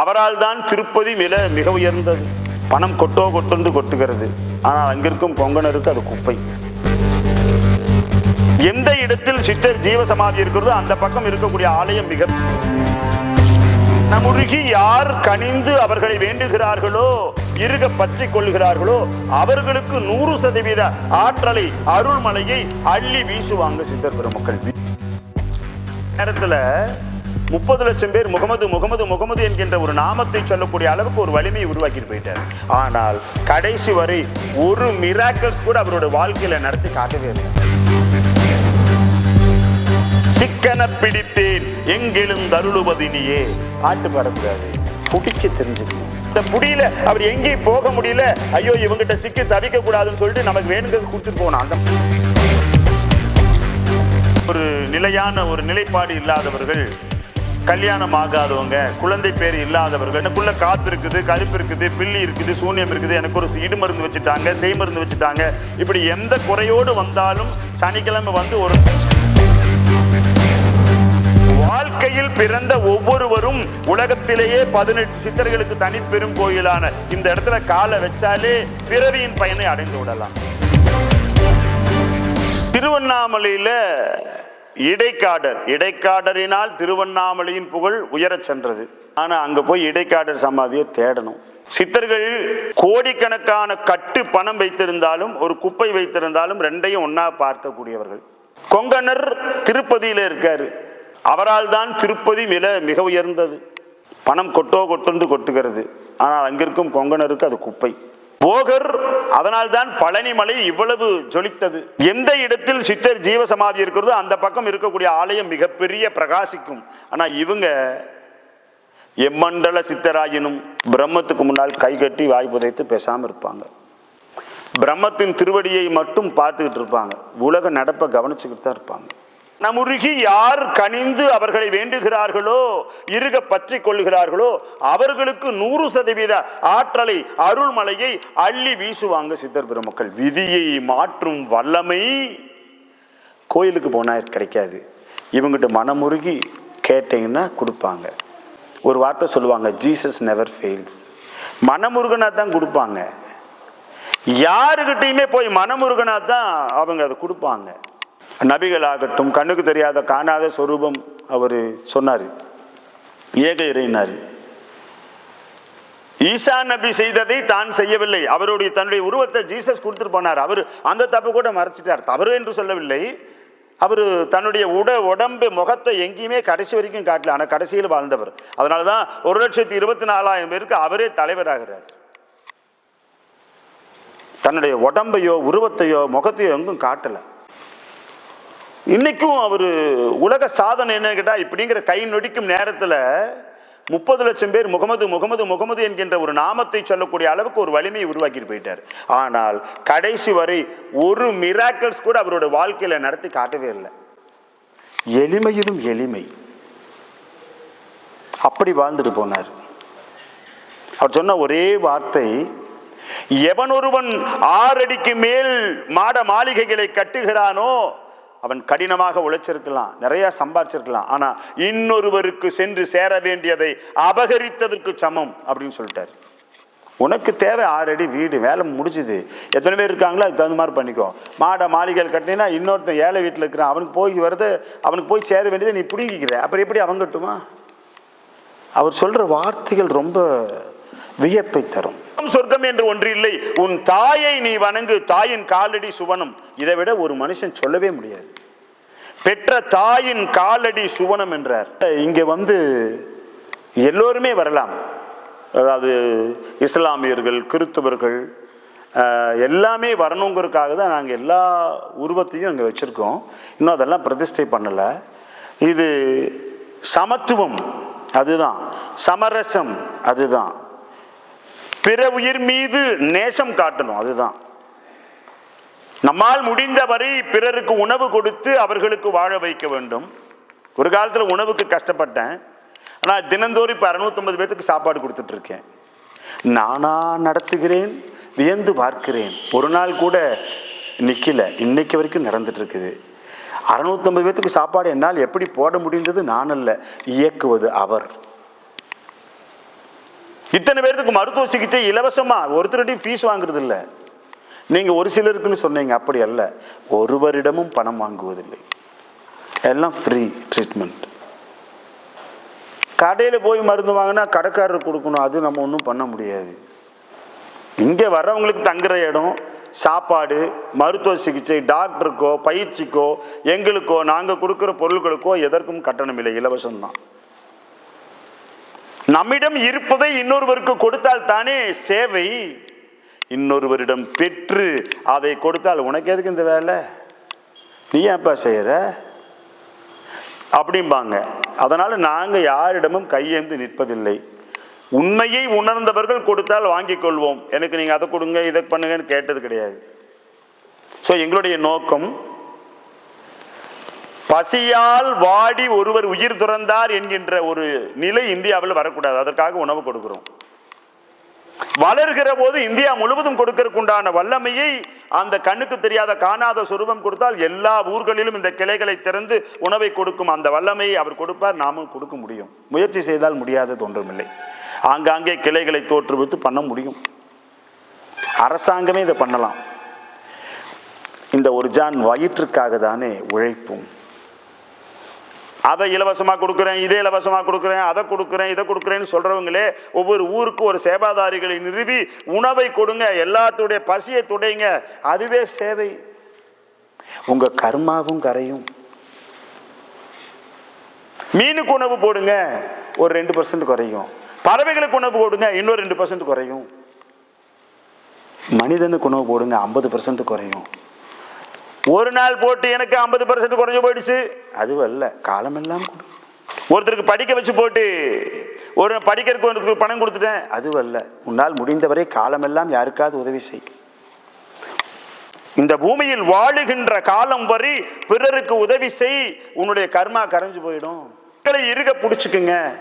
அவரால் தான் திருப்பதி மிக மிக உயர்ந்தது. பணம் கொட்டோ கொட்டொன்று கொட்டுகிறது. ஆனால் அங்கிருக்கும் பொங்கனருக்கு அது குப்பை. எந்த இடத்தில் சித்தர் ஜீவசமாதி இருக்கிறதோ அந்த பக்கம் இருக்கக்கூடிய ஆலயம் மிக நமுருகி யார் கனிந்து அவர்களை வேண்டுகிறார்களோ இருக பற்றி கொள்கிறார்களோ அவர்களுக்கு நூறு சதவீத ஆற்றலை அருள்மலையை அள்ளி வீசுவாங்க சித்தர் பெருமக்கள். நேரத்துல முப்பது லட்சம் பேர் முகமது முகமது முகமது என்கின்ற ஒரு நாமத்தை சொல்லக்கூடிய அளவுக்கு ஒரு வலிமையை உருவாக்கிட்டு போயிட்டார். ஆனால் கடைசி வரை ஒரு மிராக்கல்ஸ் கூட அவரோட வாழ்க்கையில நடத்தி காட்டவே இல்லை. சிக்கன பிடித்தேன் எங்கிலும் தருளுவதினியே பாட்டு பாடக்கூடாது. புடிக்க தெரிஞ்சுக்கணும். இந்த புடியில அவர் எங்கேயும் போக முடியல. ஐயோ இவங்கிட்ட சிக்கி தவிக்க கூடாதுன்னு சொல்லிட்டு நமக்கு வேணுங்கிறது கொடுத்துட்டு போனோம் அந்த ஒரு நிலையான ஒரு நிலைப்பாடு இல்லாதவர்கள் கல்யாணம் ஆகாதவங்க குழந்தை பேர் இல்லாதவர்கள் எனக்குள்ள காத்து இருக்குது கருப்பு இருக்குது பில்லி இருக்குது சூன்யம் இருக்குது எனக்கு ஒரு இடு மருந்து வச்சுட்டாங்க செய் மருந்து வச்சுட்டாங்க. இப்படி எந்த குறையோடு வந்தாலும் சனிக்கிழமை வந்து ஒரு வாழ்க்கையில் பிறந்த ஒவ்வொருவரும் உலகத்திலேயே பதினெட்டு சித்தர்களுக்கு தனிப்பெரும் கோயிலான இந்த இடத்துல காலை வச்சாலே பிறவியின் பயனை அடைந்து விடலாம். திருவண்ணாமலையில இடைக்காடர். இடைக்காடரினால் திருவண்ணாமலையின் புகழ் உயரச் சென்றது. ஆனால் அங்கே போய் இடைக்காடர் சமாதியை தேடணும். சித்தர்கள் கோடிக்கணக்கான கட்டு பணம் வைத்திருந்தாலும் ஒரு குப்பை வைத்திருந்தாலும் ரெண்டையும் ஒன்றா பார்க்கக்கூடியவர்கள். கொங்கணர் திருப்பதியில் இருக்கார். அவரால் தான் திருப்பதி மிக மிக உயர்ந்தது. பணம் கொட்டோ கொட்டுந்து கொட்டுகிறது. ஆனால் அங்கிருக்கும் கொங்கணருக்கு அது குப்பை. போகர் அதனால் தான் இவ்வளவு ஜொலித்தது. எந்த இடத்தில் சித்தர் ஜீவசமாதி இருக்கிறதோ அந்த பக்கம் இருக்கக்கூடிய ஆலயம் மிகப்பெரிய பிரகாசிக்கும். ஆனால் இவங்க எம்மண்டல சித்தராயினும் பிரம்மத்துக்கு முன்னால் கை கட்டி வாய் புதைத்து பேசாமல் இருப்பாங்க. பிரம்மத்தின் திருவடியை மட்டும் பார்த்துக்கிட்டு இருப்பாங்க. உலக நடப்பை கவனிச்சுக்கிட்டு தான் இருப்பாங்க. நமுருகி யார் கனிந்து அவர்களை வேண்டுகிறார்களோ இருக பற்றி கொள்கிறார்களோ அவர்களுக்கு நூறு சதவீத ஆற்றலை அருள்மலையை அள்ளி வீசுவாங்க சித்தர் பெருமக்கள். விதியை மாற்றும் வல்லமை கோயிலுக்கு போனால் கிடைக்காது. இவங்ககிட்ட மனமுருகி கேட்டீங்கன்னா கொடுப்பாங்க. ஒரு வார்த்தை சொல்லுவாங்க ஜீசஸ் நெவர் ஃபெயில்ஸ் மனமுருகனா தான் கொடுப்பாங்க. யாருக்கிட்டையுமே போய் மனமுருகனா தான் அவங்க அதை கொடுப்பாங்க. நபிகளாகட்டும் கண்ணுக்கு தெரியாத காணாத சொரூபம் அவர் சொன்னார். ஏக இறையினார். ஈசா நபி செய்ததை தான் செய்யவில்லை. அவருடைய தன்னுடைய உருவத்தை ஜீசஸ் கொடுத்துட்டு போனார். அவர் அந்த தப்பு கூட மறைச்சிட்டார். தவறு என்று சொல்லவில்லை. அவர் தன்னுடைய உட உடம்பு முகத்தை எங்கேயுமே கடைசி வரைக்கும் காட்டல. ஆனால் கடைசியில் வாழ்ந்தவர். அதனால தான் ஒரு லட்சத்தி இருபத்தி நாலாயிரம் பேருக்கு அவரே தலைவராகிறார். தன்னுடைய உடம்பையோ உருவத்தையோ முகத்தையோ எங்கும் காட்டலை. இன்னைக்கும் அவர் உலக சாதனை என்னன்னு கேட்டால் இப்படிங்கிற கை நொடிக்கும் நேரத்தில் முப்பது லட்சம் பேர் முகமது முகமது முகமது என்கின்ற ஒரு நாமத்தை சொல்லக்கூடிய அளவுக்கு ஒரு வலிமையை உருவாக்கிட்டு போயிட்டார். ஆனால் கடைசி வரை ஒரு மிராக்கிள்ஸ் கூட அவரோட வாழ்க்கையில நடத்தி காட்டவே இல்லை. எளிமையிலும் எளிமை. அப்படி வாழ்ந்துட்டு போனார். அவர் சொன்ன ஒரே வார்த்தை எவன் ஒருவன் ஆறடிக்கு மேல் மாட மாளிகைகளை கட்டுகிறானோ அவன் கடினமாக உழைச்சிருக்கலாம் நிறைய சம்பாதிச்சிருக்கலாம் ஆனால் இன்னொருவருக்கு சென்று சேர வேண்டியதை அபகரித்ததற்கு சமம் அப்படின்னு சொல்லிட்டார். உனக்கு தேவை ஆறு அடி வீடு வேலை முடிஞ்சுது. எத்தனை பேர் இருக்காங்களோ அதுக்கு தகுந்த மாதிரி பண்ணிக்கோ. மாடை மாளிகைகள் கட்டினா இன்னொருத்தன் ஏழை வீட்டில் இருக்கிறான். அவனுக்கு போய் வருது அவனுக்கு போய் சேர வேண்டியதை நீ பிடுங்கிக்கிற. அப்புறம் எப்படி அவங்கட்டுமா அவர் சொல்கிற வார்த்தைகள் ரொம்ப வியப்பை தரும். சொர்க்கம் என்று ஒன்று இல்லை. உன் தாயை நீ வணங்கு. தாயின் காலடி சுவனம். இதை விட ஒரு மனுஷன் சொல்லவே முடியாது. பெற்ற தாயின் காலடி சுவனம் என்றார். இங்க வந்து எல்லோருமே வரலாம். அதாவது இஸ்லாமியர்கள் கிறிஸ்தவர்கள் எல்லாமே வரணுங்கிறதுக்காக தான் நாங்கள் எல்லா உருவத்தையும் இங்கே வச்சுருக்கோம். இன்னும் அதெல்லாம் பிரதிஷ்டை பண்ணலை. இது சமத்துவம். அதுதான். சமரசம். அதுதான். பிற உயிர் மீது நேசம் காட்டணும் அதுதான். நம்மால் முடிந்தவரை பிறருக்கு உணவு கொடுத்து அவர்களுக்கு வாழ வைக்க வேண்டும். ஒரு காலத்தில் உணவுக்கு கஷ்டப்பட்டேன். ஆனால் தினந்தோறும் இப்போ அறுநூத்தம்பது பேர்த்துக்கு சாப்பாடு கொடுத்துட்டு இருக்கேன் நானா நடத்துகிறேன் வியந்து பார்க்கிறேன். ஒரு நாள் கூட நிற்கல இன்னைக்கு வரைக்கும் நடந்துட்டு இருக்குது அறுநூத்தம்பது பேர்த்துக்கு சாப்பாடு என்னால் எப்படி போட முடிந்தது நான் அல்ல இயக்குவது அவர். இத்தனை பேர்த்துக்கு மருத்துவ சிகிச்சை இலவசமா? ஒருத்தருடையும் ஃபீஸ் வாங்குறது இல்லை நீங்க ஒரு சிலருக்குன்னு சொன்னீங்க அப்படி அல்ல. ஒருவரிடமும் பணம் வாங்குவதில்லை. எல்லாம் ஃப்ரீ ட்ரீட்மெண்ட் கடையில் போய் மருந்து வாங்கினா கடைக்காரர் கொடுக்கணும் அது நம்ம ஒன்றும் பண்ண முடியாது. இங்கே வர்றவங்களுக்கு தங்குற இடம் சாப்பாடு மருத்துவ சிகிச்சை டாக்டருக்கோ பயிற்சிக்கோ எங்களுக்கோ நாங்கள் கொடுக்குற பொருட்களுக்கோ எதற்கும் கட்டணம் இல்லை. இலவசம்தான். நம்மிடம் இருப்பதை இன்னொருவருக்கு கொடுத்தால் தானே சேவை? இன்னொருவரிடம் பெற்று அதை கொடுத்தால் உனக்கு எதுக்கு இந்த வேலை? நீ ஏன்ப்பா செய்கிற அப்படிம்பாங்க. அதனால் நாங்கள் யாரிடமும் கையேந்து நிற்பதில்லை. உண்மையை உணர்ந்தவர்கள் கொடுத்தால் வாங்கிக் கொள்வோம். எனக்கு நீங்கள் அதை கொடுங்க இதை பண்ணுங்கன்னு கேட்டது கிடையாது. ஸோ எங்களுடைய நோக்கம் பசியால் வாடி ஒருவர் உயிர் துறந்தார் என்கின்ற ஒரு நிலை இந்தியாவில் வரக்கூடாது. அதற்காக உணவு கொடுக்கிறோம். வளர்கிற போது இந்தியா முழுவதும் கொடுக்கறதுக்கு உண்டான வல்லமையை அந்த கண்ணுக்கு தெரியாத காணாத சுரூபம் கொடுத்தால் எல்லா ஊர்களிலும் இந்த கிளைகளை திறந்து உணவை கொடுக்கும் அந்த வல்லமையை அவர் கொடுப்பார். நாமும் கொடுக்க முடியும். முயற்சி செய்தால் முடியாதது ஒன்றுமில்லை. ஆங்காங்கே கிளைகளை தோற்றுவித்து பண்ண முடியும். அரசாங்கமே இதை பண்ணலாம். இந்த ஒரு ஜான் வயிற்றுக்காக தானே உழைப்பும் அதை இலவசமாக கொடுக்குறேன் இதை இலவசமாக கொடுக்குறேன் அதை கொடுக்குறேன் இதை கொடுக்குறேன்னு சொல்கிறவங்களே ஒவ்வொரு ஊருக்கு ஒரு சேவாதாரிகளை நிறுவி உணவை கொடுங்க எல்லாத்துடைய பசியை துடைங்க. அதுவே சேவை. உங்கள் கர்மாவும் கரையும். மீனுக்கு உணவு போடுங்க ஒரு ரெண்டு பர்சன்ட் குறையும். பறவைகளுக்கு உணவு போடுங்க இன்னொரு ரெண்டு பர்சன்ட் குறையும். மனிதனுக்கு உணவு போடுங்க ஐம்பது பர்சன்ட் குறையும். ஒரு நாள் போட்டு எனக்கு ஐம்பது பர்சன்ட் குறைஞ்சு போயிடுச்சு. அது அல்ல காலமெல்லாம் ஒருத்தருக்கு படிக்க வச்சு போட்டு ஒரு படிக்கிறதுக்கு ஒருத்தருக்கு பணம் கொடுத்துட்டேன் அது அல்ல. உன்னால் முடிந்தவரை காலமெல்லாம் யாருக்காவது உதவி செய். இந்த பூமியில் வாழுகின்ற காலம் வரை பிறருக்கு உதவி செய். உன்னுடைய கர்மா கரைஞ்சு போயிடும். மக்களை இருக பிடிச்சிக்குங்க.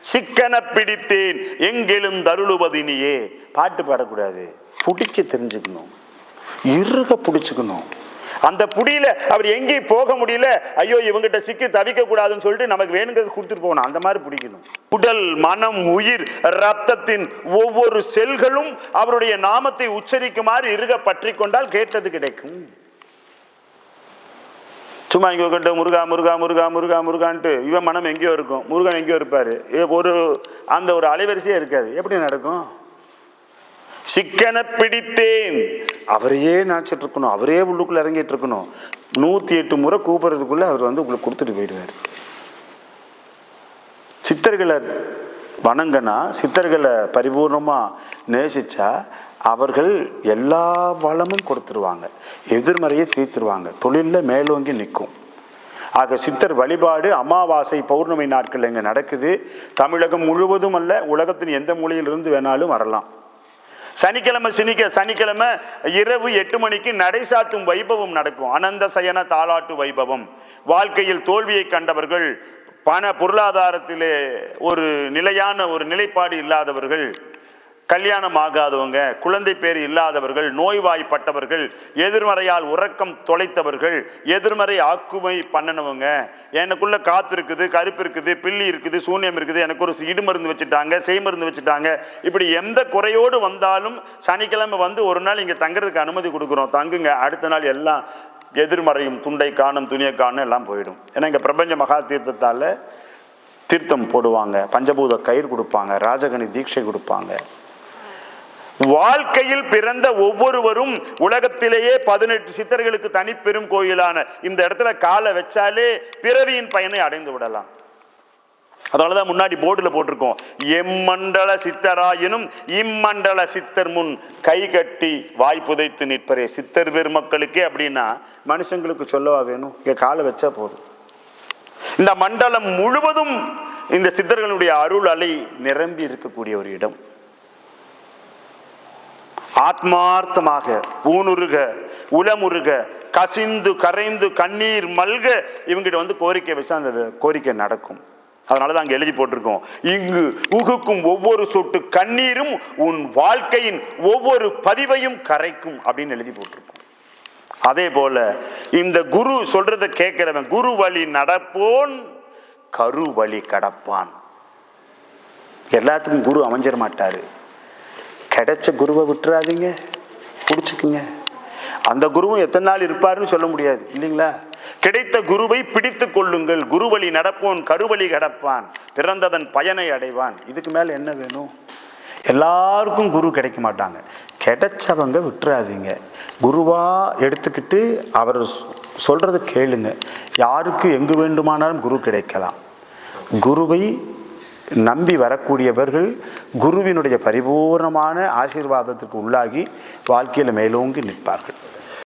சிக்கன பிடித்தேன் எங்கெழும் தருளுவதினியே பாட்டு பாடக்கூடாது. பிடிக்க தெரிஞ்சுக்கணும். இருக பிடிச்சுக்கணும். அந்த புடியில அவர் எங்கேயும் போக முடியல. ஐயோ இவங்கிட்ட சிக்கி தவிக்க கூடாதுன்னு சொல்லிட்டு நமக்கு வேணுங்கிறது கொடுத்துட்டு போகணும். அந்த மாதிரி பிடிக்கணும். உடல் மனம் உயிர் ரத்தத்தின் ஒவ்வொரு செல்களும் அவருடைய நாமத்தை உச்சரிக்குமாறு இருக பற்றி கொண்டால் கேட்டது கிடைக்கும். சும்மா இங்கே உட்காந்து முருகா முருகா முருகா முருகா முருகான்ட்டு இவன் மனம் எங்கேயோ இருக்கும். முருகன் எங்கேயோ இருப்பார். ஒரு அந்த ஒரு அலைவரிசையே இருக்காது. எப்படி நடக்கும்? சிக்கன பிடித்தேன். அவரையே நினச்சிட்டு இருக்கணும். அவரே உள்ளுக்குள்ளே இறங்கிட்டு இருக்கணும். நூற்றி எட்டு முறை கூப்பிட்றதுக்குள்ளே அவர் வந்து உங்களுக்கு கொடுத்துட்டு போயிடுவார். சித்தர்களை வணங்கினா சித்தர்களை பரிபூர்ணமாக நேசித்தா அவர்கள் எல்லா வளமும் கொடுத்துருவாங்க. எதிர்மறையை தீர்த்துருவாங்க. தொழிலில் மேலோங்கி நிற்கும். ஆக சித்தர் வழிபாடு அமாவாசை பௌர்ணமி நாட்கள் இங்கே நடக்குது. தமிழகம் முழுவதும் அல்ல உலகத்தின் எந்த மூலையிலிருந்து வேணாலும் வரலாம். சனிக்கிழமை சினிக்க சனிக்கிழமை இரவு எட்டு மணிக்கு நடை சாத்தும் வைபவம் நடக்கும். அனந்த சயன தாலாட்டு வைபவம். வாழ்க்கையில் தோல்வியை கண்டவர்கள் பண பொருளாதாரத்திலே ஒரு நிலையான ஒரு நிலைப்பாடு இல்லாதவர்கள் கல்யாணம் ஆகாதவங்க குழந்தை பேர் இல்லாதவர்கள் நோய்வாய்ப்பட்டவர்கள் எதிர்மறையால் உறக்கம் தொலைத்தவர்கள் எதிர்மறை ஆக்குமை பண்ணினவங்க எனக்குள்ள காத்து இருக்குது கருப்பு இருக்குது பில்லி இருக்குது சூன்யம் இருக்குது எனக்கு ஒரு இடு மருந்து வச்சுட்டாங்க செய் மருந்து வச்சுட்டாங்க. இப்படி எந்த குறையோடு வந்தாலும் சனிக்கிழமை வந்து ஒரு நாள் இங்கே தங்குறதுக்கு அனுமதி கொடுக்குறோம். தங்குங்க அடுத்த நாள் எல்லாம் எதிர்மறையும் துண்டை காணும் துணியை காணும் எல்லாம் போயிடும். ஏன்னா இங்கே பிரபஞ்ச மகா தீர்த்தத்தால் தீர்த்தம் போடுவாங்க பஞ்சபூத கயிறு கொடுப்பாங்க ராஜகணி தீட்சை கொடுப்பாங்க. வாழ்க்கையில் பிறந்த ஒவ்வொருவரும் உலகத்திலேயே பதினெட்டு சித்தர்களுக்கு தனிப்பெரும் கோயிலான இந்த இடத்துல காலை வச்சாலே பிறவியின் பயனை அடைந்து விடலாம். அதனால தான் முன்னாடி போர்டில் போட்டிருக்கோம். எம்மண்டல சித்தராயினும் இம்மண்டல சித்தர் முன் கை கட்டி வாய் புதைத்து நிற்பரே. சித்தர் பெருமக்களுக்கே அப்படின்னா மனுஷங்களுக்கு சொல்லவா வேணும்? இங்கே காலை வச்சா போதும். இந்த மண்டலம் முழுவதும் இந்த சித்தர்களுடைய அருள் அலை நிரம்பி இருக்கக்கூடிய ஒரு இடம். ஆத்மார்த்தமாக ஊனுருக உலமுருக கசிந்து கரைந்து கண்ணீர் மல்க இவங்கிட்ட வந்து கோரிக்கை வச்சா அந்த கோரிக்கை நடக்கும். அதனால தான் அங்கே எழுதி போட்டிருக்கோம். இங்கு உகுக்கும் ஒவ்வொரு சொட்டு கண்ணீரும் உன் வாழ்க்கையின் ஒவ்வொரு பதிவையும் கரைக்கும் அப்படின்னு எழுதி போட்டிருக்கோம். அதே போல இந்த குரு சொல்றத கேட்கிறவன் குரு வழி நடப்போன் கரு வழி கடப்பான். எல்லாத்துக்கும் குரு அமைஞ்சிட மாட்டார். கிடைச்ச குருவை விட்டுறாதீங்க. பிடிச்சிக்குங்க. அந்த குருவும் எத்தனை நாள் இருப்பாருன்னு சொல்ல முடியாது இல்லைங்களா? கிடைத்த குருவை பிடித்து கொள்ளுங்கள். குருவழி நடப்போன் கருவழி கடப்பான். பிறந்ததன் பயனை அடைவான். இதுக்கு மேலே என்ன வேணும்? எல்லாருக்கும் குரு கிடைக்க மாட்டாங்க. கிடைச்சவங்க விட்டுறாதீங்க. குருவா எடுத்துக்கிட்டு அவர் சொல்கிறத கேளுங்க. யாருக்கு எங்கு வேண்டுமானாலும் குரு கிடைக்கலாம். குருவை நம்பி வரக்கூடியவர்கள் குருவினுடைய பரிபூர்ணமான ஆசீர்வாதத்திற்கு உள்ளாகி வாழ்க்கையில் மேலோங்கி நிற்பார்கள்.